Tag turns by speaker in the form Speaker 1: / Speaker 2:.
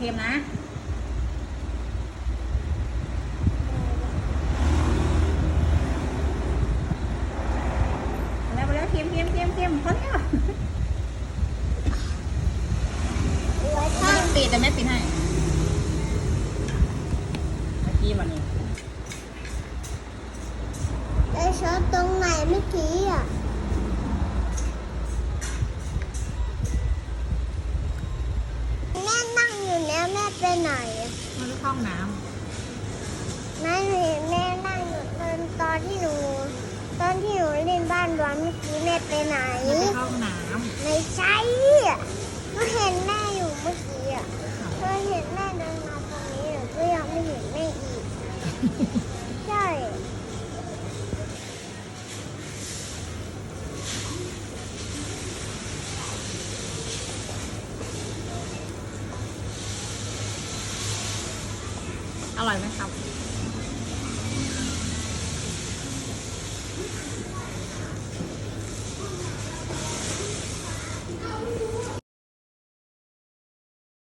Speaker 1: ค็มนะแล้วแล้วเค็มเค็มเค็มเค็มคนเนี้ย
Speaker 2: ว้
Speaker 1: ไม่ต้องปิดแต่แม่ปิดให้เมื่อกี้มันนี่
Speaker 2: ไอ้ช็อตตรงไหนเมื่อกี้อะ ไปไหนอะ
Speaker 1: มันจะเข้าห้องน้
Speaker 2: แม่เห็นแม่นั่งอยู่ตอนตอนที่หนู ตอนที่หนูเล่นบ้านร้อนเมื่อกี้แม่ไปไหนำ
Speaker 1: มันจะเข้าห้องน้
Speaker 2: ไม่ใช่อะหนูเห็นแม่อยู่เมื่อกี้อะำหนูเห็นแม่เดินมาตรงนี้หนูก็ยังไม่เห็นแม่อีก ใช่
Speaker 1: อร่อยไหมครับ